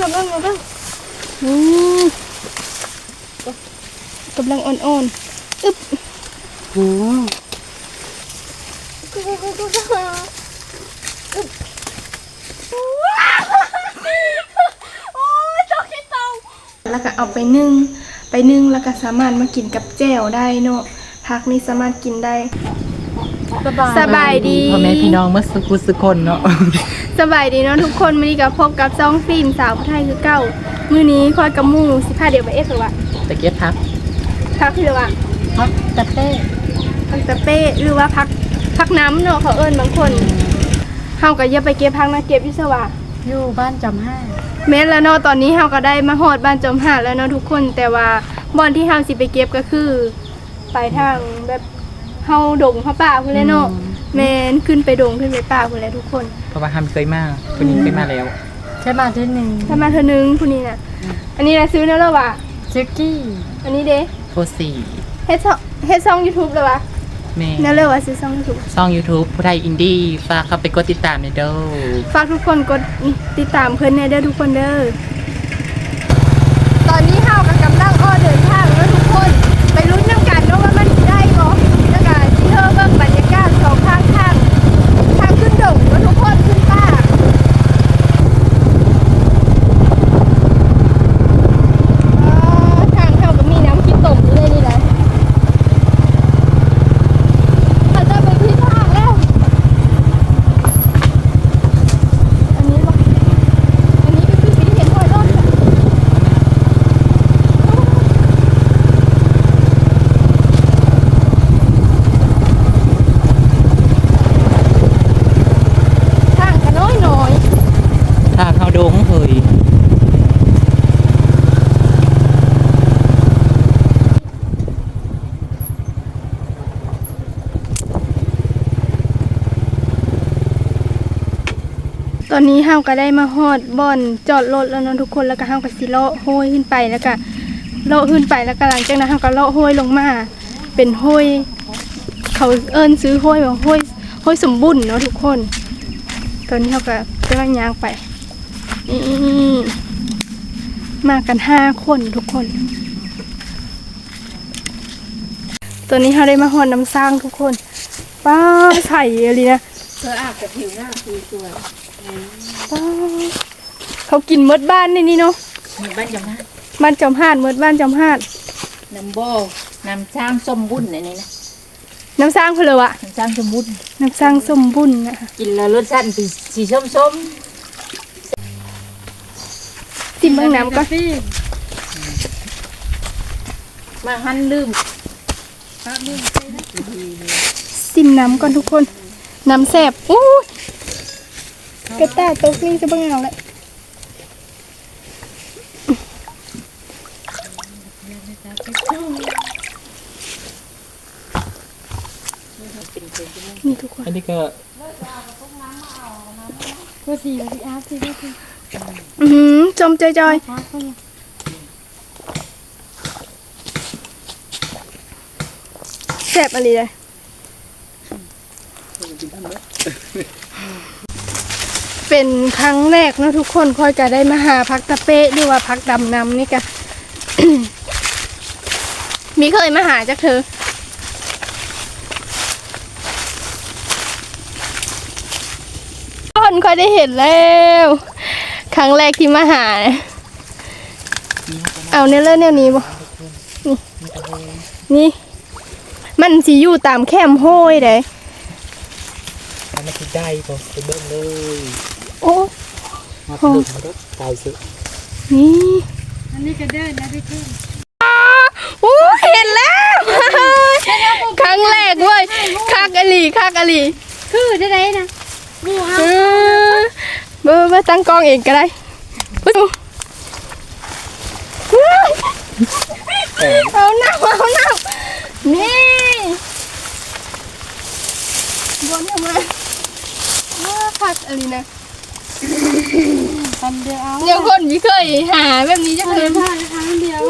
มาเบิ่งมาเบิ่งอืมกำลังอ่อนๆอึ๊บโอ้แล้วก็เอาไปนึ่ง ไปนึ่งแล้วก็สามารถมากินกับแจ่วได้เนาะผักนี่สามารถกินได้ สบายดีพ่อแม่พี่น้องเมื่อสุกุสุคนเนาะสบายดีเนาะทุกคนมื้อนี้ก็พบกับซองฟิล์มสาวผู้ไทยคือเก่ามื้อนี้คอยกับหมู่สิพาเดี๋ยวไปเอ็ดหรือว่าตะเกียบพักพักหรือว่าพักตะเต้พักตะเป้หรือว่าพักพักน้ำเนาะเขาเอิ้นบางคนเฮาก็อย่าไปเก็บพักนะเก็บอยู่ซะว่าอยู่บ้านจำห้าแม้แล้วเนาะตอนนี้เฮาก็ได้มาฮอดบ้านจอมหาดแล้วเนาะทุกคนแต่ว่าบ่อนที่เฮาสิไปเก็บก็คือไปทางแบบเฮาดงเฮาป่าพุ่นแหละเนาะแม่นขึ้นไปดงขึ้นไปป่าพุ่นแหละทุกคน เพราะว่าทำเคยมาคนนี้เคยมาแล้ว ใช่มาที่หนึ่งถ้ามาเธอนึงผู้นี้น่ะ อันนี้น่ะซื้อแล้วเหรอวะซิกกี้อันนี้เด้โทรสี่เฮ็ดช่องเฮ็ดช่อง YouTube เลยวะแม่นั่นเลยว่าซื้อช่อง YouTube ช่อง YouTube ผู้ไทยอินดี้ฝากเข้าไปกดติดตามในอยเด้อ ฝากทุกคนกดติดตามเพิ่นแน่เด้อทุกคนเด้อ ตอนนี้เฮาก็กำลังอ้อเดินทางแล้วทุกคน ไปลุ้นน้ำกันเนาะว่ามันสิได้บ่แล้วก็สิเธอเบิ่งบรรยากาศสองข้างทางทางขึ้นดงแล้วทุกคนขึ้นป่าอ่าทางเฮาก็มีน้ำขี้ตมอยู่เลยนี่แหละเราจะไปที่ทางแล้ว อันนี้บ่อันนี้ก็คือสีเห็นหอยรอดค่ะทางก็น้อยน้อย ทางเข้าดงเฮ้ย ตอนนี้เฮาก็ได้มาฮอดบ่อนจอดรถแล้วเนาะทุกคนแล้วก็เฮาก็สิเลาะห้อยขึ้นไปแล้วก็เลาะขึ้นไปแล้วก็หลังจากนั้นเฮาก็เลาะห้อยลงมา เป็นห้อยเขาเอิ้นซื้อห้อยว่าห้อยห้อยสมบูรณ์เนาะทุกคน ตอนนี้เฮาก็กำลังย่างไปนี่มากันห้าคนทุกคนตอนนี้เราได้มาหอนน้ำสร้างทุกคน ป้าใส่อะไรนะเธออาบกับผิวหน้าคุยสวย เขากินมดบ้านนี่นี่เนาะบ้านจำห้าบ้านจอมหาดมดบ้านจอมหาด น้ำบ่อน้ำช้างสมบุญอันนี้นะน้ำสร้างเพนเลยวะน้ำช้างสมบุญน้ำสร้างสมบุญนะคะกินแล้วรสชาติสีสีส้มส้มจิ้มเบื้องน้ำก็มาหันลืมจิ้มน้ำก่อนทุกคน น้ำแสบอู้ย กระต่ายตกนี่จะเบื้องเอาเลยนี่ทุกคนอันนี้ก็ก็สีสีอาร์สีก็สีอือหือจมจอยจอยแสบอะไรเลย เป็นครั้งแรกนะทุกคนคอยจะได้มาหาพักตะเป้หรือว่าพักดำน้ำนี่กะมีเคยมาหาจากเธอคนคอยได้เห็นแล้ว ครั้งแรกที่มาหา เอาเนยเล่นแนวนี้บ่นี่นี่มันสิอยู่ตามแคมห้อยเด้ทำมาคิดได้ปะไปเบิ่งเลย โอ้มาเบิ่งมาเด้อตายสินี่อันนี้ก็เดินนะพี่ขึ้นโอ้เห็นแล้วครั้งแรกเว้ยคักอลีคักอลีคือได้ไรนะบูเอาเออเบอร์เบอร์ตั้งกล้องเองก็ได้ปึ๊บเอาหน้าเอาหน้านี่บนทำไมว้าคักอลีนะ ทำเดียวเอาเดี๋ยวคนไม่เคยหาแบบนี้จะเคยผ้าครั้งเดียว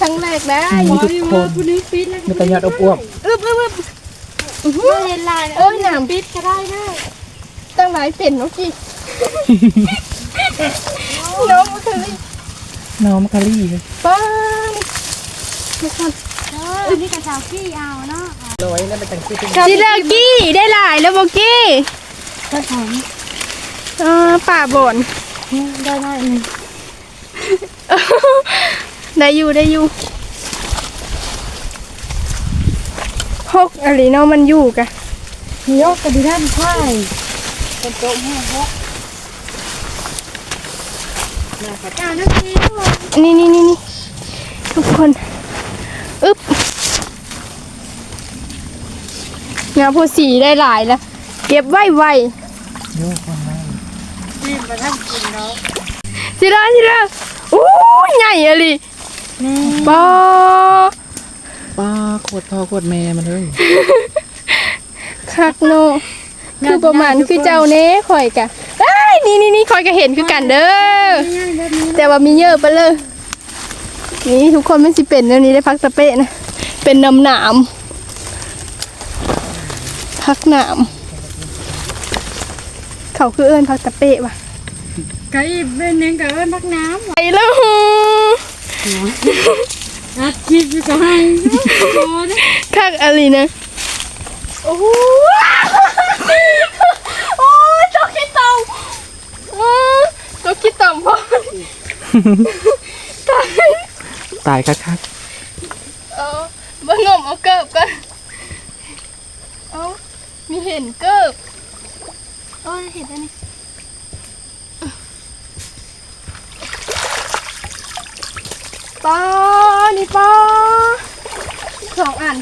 ครั้งแรกได้นี่ทุกคนคุณนี่ฟิตแล้วมีแต่ยอดอบอวบอึบอึบอึบอื้อหือเห็นลายโอ้ยหนามฟิตก็ได้ได้ตั้งหลายเป็นเนาะกี่น้องมันคือน้องมะกะลี่เลยป้าทุกคนอันนี้กระชาวขี้เอาเนาะร้อยนั่นเป็นจังซี่ที่ จิเลกี้ได้หลายแล้วโบกี้ ก็ถอน อ่าป่าบ่นได้ได้เลยได้อยู่ได้อยู่พกอะไรเนาะมันอยู่กะยกกระดิ่งด้านข้างเป็นโต๊ะแห้งฮกอ่านักเรียนนี่นี่นี่นี่ทุกคนอึ๊บงาโพสีได้หลายแล้วเก็บไว้ไวโยกคนนั่งกิ นมาท่านกินเนาะสิละสิละโอ้ยใหญ่อะลินี่ปอป้าโคตรพ่อโคตรแม่มันเลยคักโนคือประมาณคือเจ้าเน้ข่อยกะเอ้ยนี่นี่นี่ข่อยก็เห็นคือกันเด้อง่ายแบบนี้แต่ว่ามีเยอะไปเลยนี่ทุกคนไม่สิเป็นแล้วนี้ได้พักตะเปะนะเป็นน้ำหนามพักหนาม เขาคือเอิ้นพักตะเปะว่ะกะอีเป็นยังกะเอิ้นพักน้ไปแล้วำอัดคลิปอยู่ก็ให้โอ้ยคักอะไรนะโอ้โหโอ้ยตกขี้ต่ำอื้อตกขี้ต่ำพ่อตายตายคักเออเบิ่งงมเอาเกิบกันเอามีเห็นเกิบ โอ้ยเห็นอันนี้ปอนี่ปอสองอัน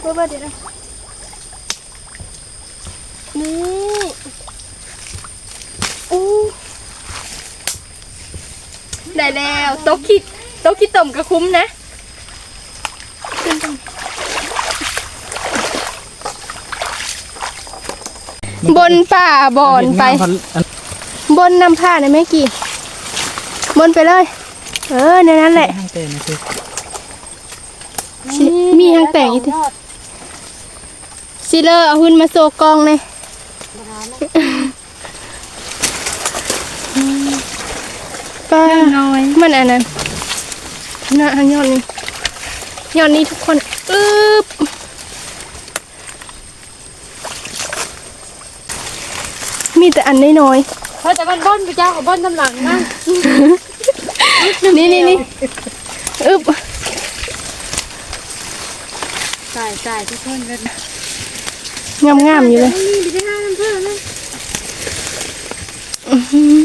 เบิ่งเบิ่งเดี๋ยวนะนี่อู้ได้แล้วโต๊ะคิดโต๊ะคิดต่มกระคุ้มนะขึ้นตรง ๆ บนป่าบอนไปเห็นงามพันอันบนนำผ้านะแม่กี่ บนไปเลย เออในนั้นแหละห้างเต้นนะคือสิมีหางแต่งอีกทีซิเลอร์เอาหุ่นมาโซกองเลยป้าน้อยมันอันนั้นน่ะยอดนี้ยอดนี้ทุกคน อึ๊บ มีแต่อันน้อยเพราะแต่บ้านบ้านไปเจ้ากับบ้านตำหลังนะๆนี่นี่นี่อึ๊บตายตายทุกคนเลยงามๆอยู่เลย นี่ไปห้าน้ำเพื่อนเลยอื้อหือ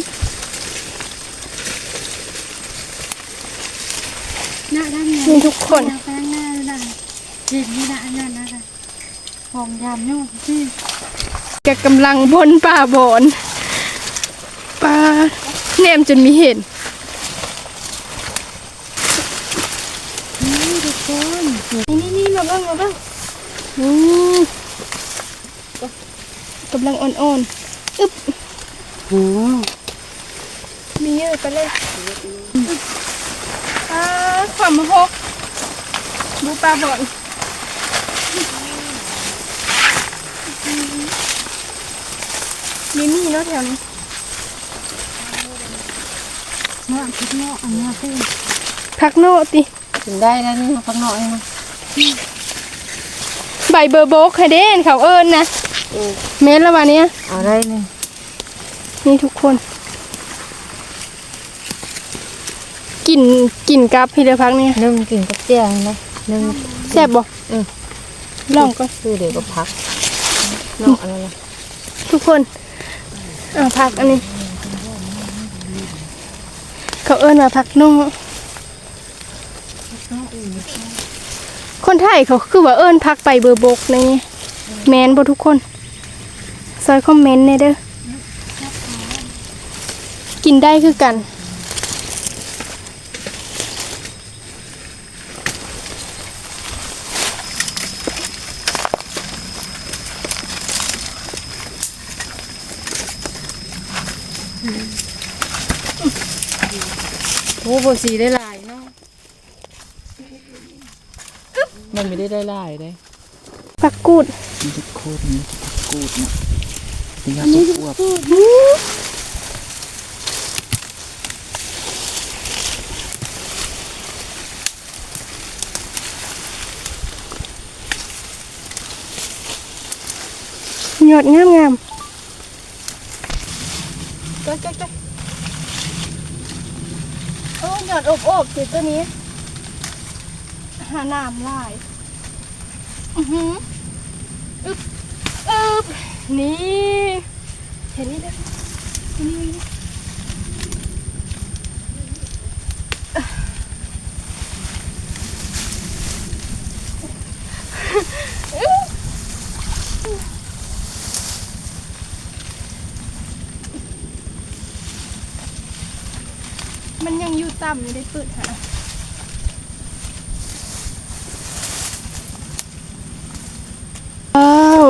หน้าด้านไหนนี่ทุกคน หน้าแป้งหน้าด้านจิตนี่นะอันนั้นนะของยามยุ่งที่ แกกำลังบนป่าบอนป่าแนมจนมีเห็นนี่ทุกคนนี่นี่มาบ้างมาบ้างนี่กำลังอ่อนๆอึ๊บโอ้มีเยอะไปเลยอ่าความมาหกดูปลาบอน มีมีเนาะแถวนี้เนาะคิดเนาะอันนี้คือพักโน่ติถึงได้แล้วนี่พักหน่อยนะใบเบอร์โบกให้เด่นเขาเอิญนะเม็ดละวันเนี้ยเอาได้นี่นี่ทุกคนกลิ่นกลิ่นกับพี่เดือพักเนี่ยนึ่งกินกับเจียงนะนึ่งแซ่บบ่อืมลองก่อนคือเดี๋ยวก็พักเนาะอะไรนะทุกคน อ่าพักอันนี้ เขาเอิ้นว่าพักนุ่งคนไทยเขาคือว่าเอิ้นพักไปเบอร์บกในนี้แมนบ่ทุกคนซอยคอมเมนต์เนี่ยเด้อกินได้คือกัน โอ้โหสีได้หลายเนาะมันไม่ได้ได้ลายได้ปักกูดมันจะโคตนี้ปักกูดนะเป็นยาตัวอ้วกหยอดงามง จ๊กจ๊กจ๊กโอ้ยอดอบอบสิตัวนี้ หาน้ำลาย อือหืออึบอึบนี่ เห็นนี่เด้นี่ ยังอยู่ต่ำอยู่ได้เปิดหาว้าว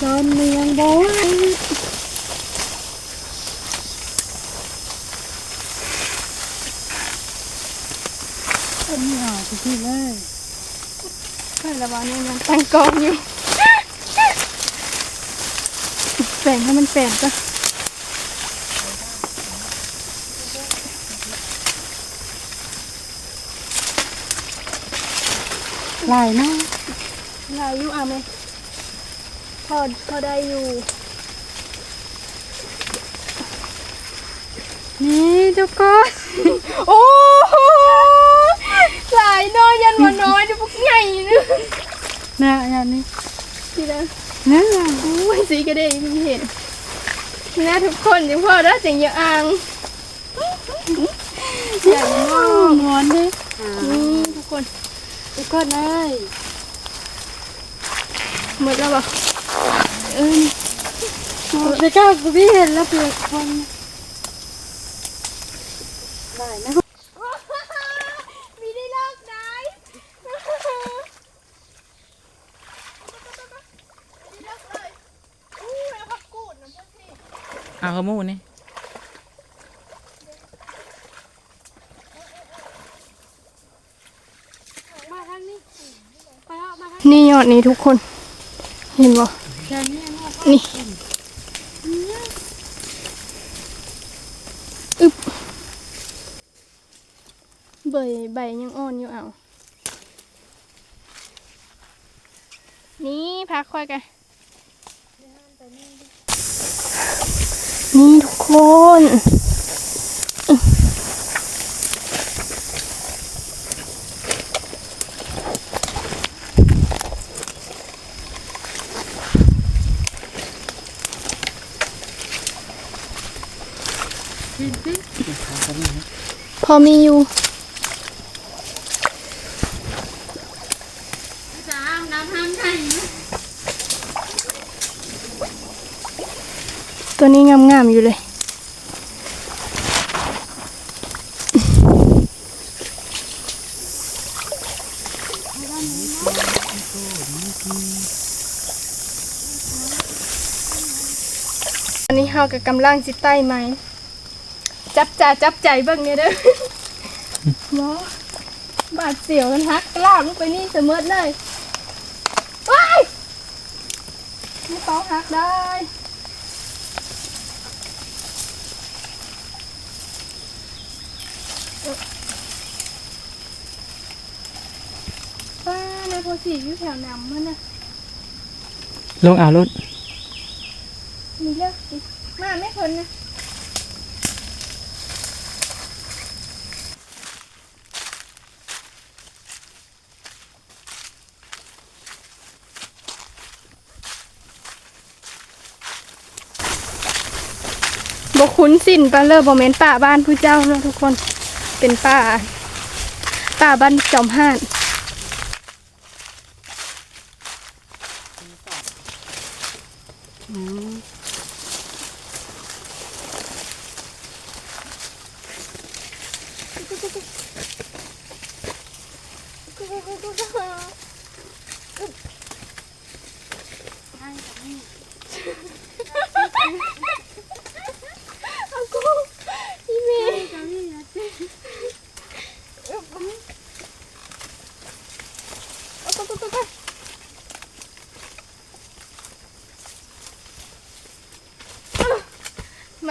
จอนเมืองโบราณ เป็นหอทุกทีเลย ใช่ แล้ววันนี้มันตั้งกองอยู่แบ่งให้มันแบ่งก็หลายนะลายอยู่อะไหมพอพอได้อยู่ นี่เจ้าก้อนโอ้โหหลายน้อยยันวันน้อยจะพวกให ญ่เนึกนะอย่างนี้ทีละนะอุ้ยสีกระเดยมีเห็นนะทุกคนจังพ่อได้เสียงอย่าอ่างใหญ่มากนอนดินี่ทุกคน ทุกคนเลยหมดแล้วบ่เอ้ยไปก้าวกูพี่เห็นแล้วเปลือกคนหลายนะ มีได้เลิกได้อู้แล้วพักกูดน้ำพุสิ มูนี่นี่ยอดนี้ทุกคน เห็นบ่แค่นี้เนาะนี่อึบใบใบยังอ่อนอยู่เอา นี่พักค่อยกัน นี่ทุกคน พอมีอยู่จ้าน้ำทางไทย ตัวนี้งามๆอยู่เลยอันนี้เฮากับกำลังสิใต้ไหม จับจ่าจับใจเบิ่งเนี่ยเด้อเนาะบาดเสียวกันฮักลากลงไปนี่เสมอเลยว้ายไม่ต้องฮักได้ ป้าในโพ สีอยู่แถวน้ำมันน่ะลงเอารถมีเลือกสิมาไม่ทนนะบกคุ้นสินปลาเลอร์บอเมนป่าบ้านผู้เจ้าเนาะทุกคน เป็นป่าป่าบ้านจอมห้าน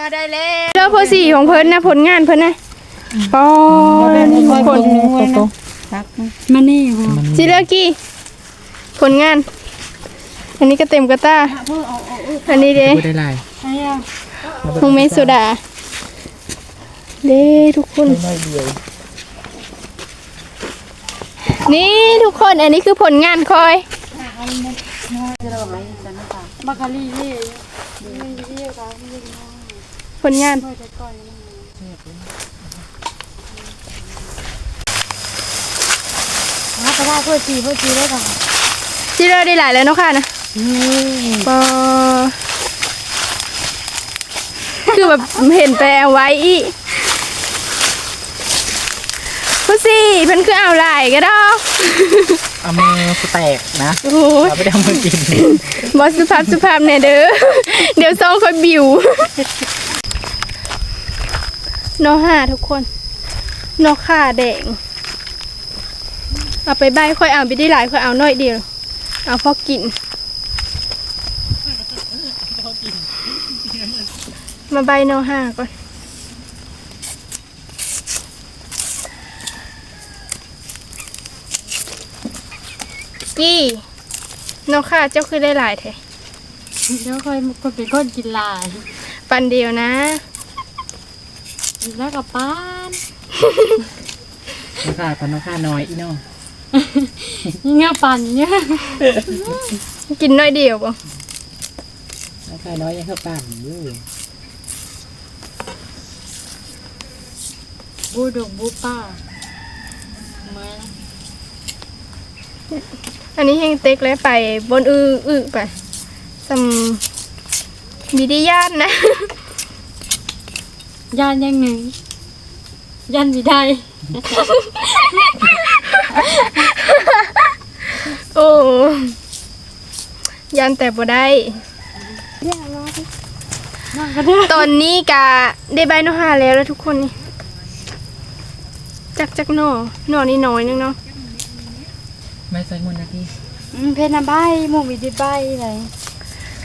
มาได้แล้วเลือกโพสีของเพิ่นนะผลงานเพิ่นนะปอนี่ผลครับมานี่หัวสิเลือกกี่ผลงาน อันนี้ก็เต็มกระต้าอันนี้เด้พูดได้ไรไอ้อะฮงเมสุดา เด้ทุกคนไม่เดียวนี่ทุกคนอันนี้คือผลงานคอยบักกะลี่นี่ ผลงานมาก็ได้เพื่อจีเพื่อจีได้ก่อนที่เราได้หลายแล้วเนาะค่ะนะปอคือแบบเห็นแต่เอาไว้อีผู้สี่เพิ่นคือเอาหลายก็ดอกเอามือกูแตกนะโอ้ยเอาไปทำมือกินบอสสุภาพสุภาพเนี่ยเด้อเดี๋ยวซองคอยบิว นอห้าทุกคน นอข่าแดง เอาไปใบค่อยเอาไปได้หลายค่อยเอาน้อยเดียว เอาพอกิน มาใบนอห้าก่อนกี้นอข่าเจ้าคือได้หลายแท้เดี๋ยวค่อยคนเป็นคนกินลาย ปันเดียวนะ แล้วกับป้านน้องข้าพันน้องข้าน้อยอีน้องเงี้ยปั่นเนี่ยกินน้อยเดียวบ่น้องข้าน้อยยังเข้าปั่นอยู่บูดงบูป้าเมื่ออันนี้แห้งเต็กแล้วไปบนอืออือไปสัมบิดิยานนะ ยันยังหนึ่งยันไม่ได้ โอ้ยันแต่บ่ได้ นั่งก็ได้ตอนนี้กะได้ใบหนอหาแล้วแล้วทุกคนนี่จักจักหนอหนอนี่น้อยนึงเนาะไม่ใส่มือนะพี่อืมเพนนะใบหมูมีไดิใบเลย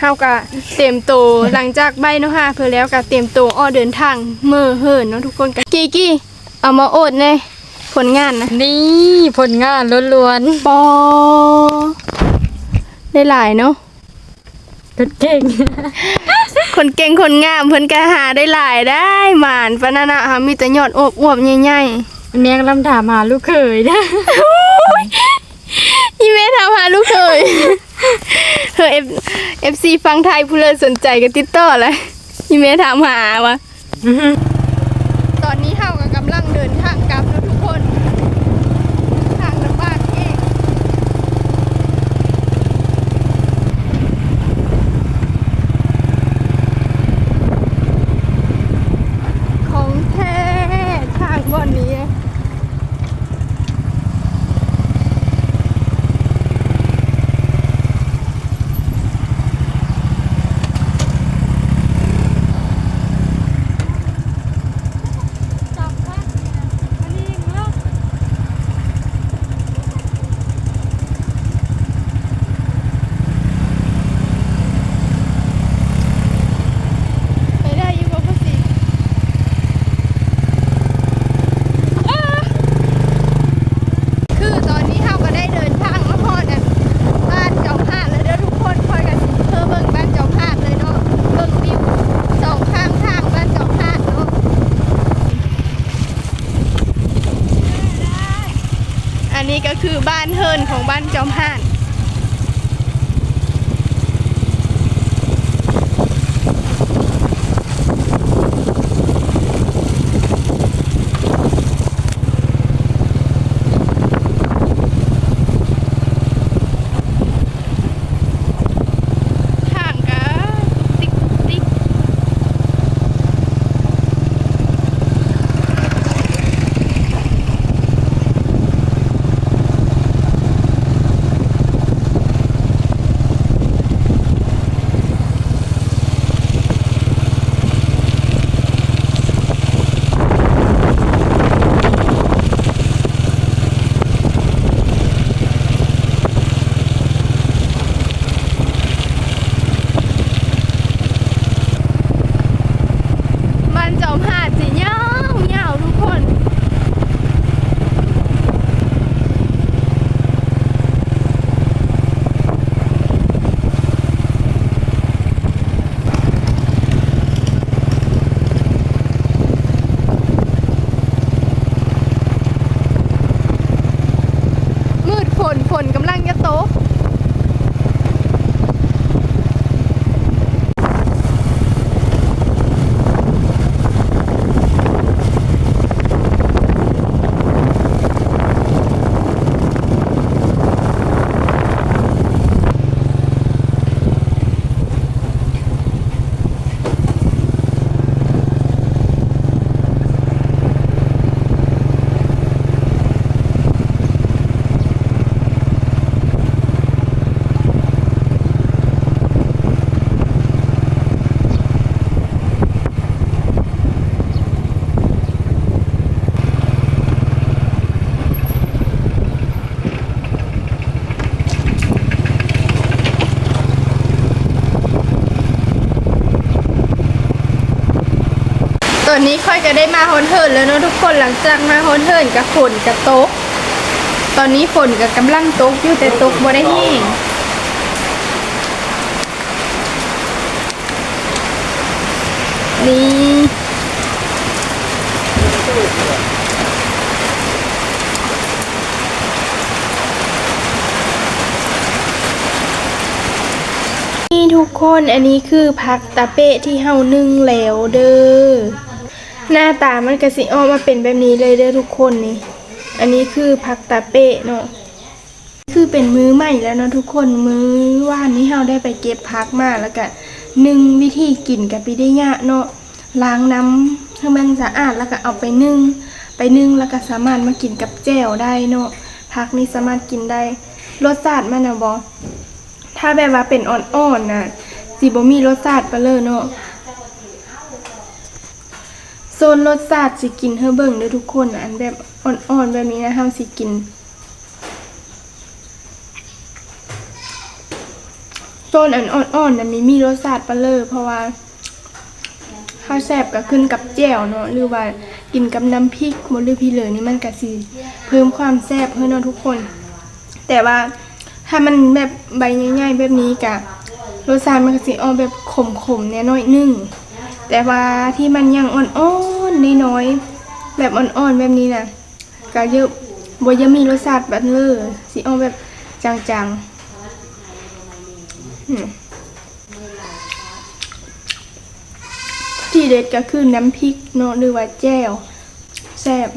เฮากะเตรียมโตวหลังจากใบหนอหาเพื่อแล้วกะเตรียมโตวอ้อเดินทางเมื่อเหินเนาะทุกคนกะกี้กี้เอามาโอดเลยผลงานนะนี่ผลงานล้วนปอได้หลายเนาะๆเป็นเก่ง คนเก่งคนงามเพิ่นก็หาได้หลายได้หมานปะนั่นน่ะค่ะมีแต่ยอดอวบอวบๆใหญ่เมียกำลังถามหาลูกเขยนะ ๆอีเมทำหาลูกเคย เธอเอฟเอฟังไทยผู้เลยสนใจก็ติดต่อเลยอีเมถามหาวะตอนนี้เฮาก็กำลังเดินทางกลับแล้วทุกคน ทางลำบากเองของแท้ทางบอนนี้ ไปได้อยู่บ่พ่อสิอ้าคือตอนนี้เฮาก็ได้เดินทางมาฮอดอันบ้านเจ้าพาดแล้วเด้อทุกคนคอยกันเพื่อเบิ่งบ้านเจ้าพาดเลยเนาะเบิ่งวิวสองข้างทางบ้านเจ้าพาดเนาะอันนี้ ก็คือบ้านเฮิรนของบ้านจอมห่าน ก็ได้มาฮอนเทิร์นแล้วเนาะทุกคนหลังจากมาฮอนเทิร์นกับฝนกับโตกตอนนี้ฝนกับกำลังตกอยู่แต่ตกบ่ได้แห้งนี่นี่ทุกคนอันนี้คือผักตะเปะที่เฮานึ่งแล้วเด้อ หน้าตามันก็สิออกมาเป็นแบบนี้เลยเด้อทุกคนนี่ อันนี้คือผักตะเปะเนาะ คือเป็นมื้อใหม่แล้วเนาะทุกคน มื้อว่านนี้เราได้ไปเก็บพักมาแล้วก็หนึ่งวิธีกินกับปิได้ยะเนาะ ล้างน้ำให้มันสะอาดแล้วก็เอาไปนึ่ง ไปนึ่งแล้วก็สามารถมากินกับแจ่วได้เนาะพักนี้สามารถกินได้ รสชาติมันนะบอถ้าแบบว่าเป็นอ่อนๆน่ะสิบ่มีรสชาติไปเลยเนาะ โซนรสชาติสิกินเฮอเบิ่งเด้อทุกคนนะอันแบบอ่อนๆแบบนี้นะเฮาสิกินโซนอันอ่อนๆนะมีมีรสชาติปลาเลยเพราะว่าข้าวแซ่บก็ขึ้นกับแจ่วเนาะหรือว่ากินกับน้ำพริกมดหรือพี่เลือนี่มันก็สิเพิ่มความแซ่บเพื่อเนาะทุกคน แต่ว่าถ้ามันแบบใบใหญ่ๆแบบนี้กะรสชาติมันก็สิออกแบบขมๆแน่น้อยนึง แต่ว่าที่มันยังอ่อนๆน้อยๆแบบอ่อนๆแบบนี้นะก็เยอะบ่ยังมีรสชาติแบบเลยสิออกแบบจางๆที่เด็ดก็คือน้ำพริกเนาะหรือว่าแจ่วแซ่บ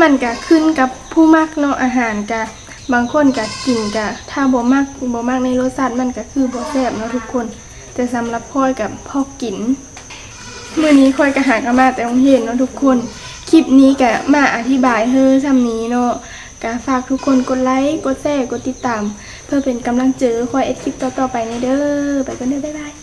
มันก็ขึ้นกับผู้มักเนาะอาหารกะ บางคนก็กินกะถ้าบ่มักบ่มักในรสชาติมันก็คือบ่แซ่บเนาะทุกคน แต่สำหรับพ่อยกับพ่อกินเมื่อนี้ค่อยกระหากมาแต่โรงเรียนเนาะทุกคน คลิปนี้กะมาอธิบายเฮ้อทำนี้เนาะกะฝากทุกคนกดไลค์กดแชร์กดติดตาม เพื่อเป็นกำลังเจอคอยเอ็ดคลิปต่อๆไปในเด้อไปกันเด้อบ๊ายบาย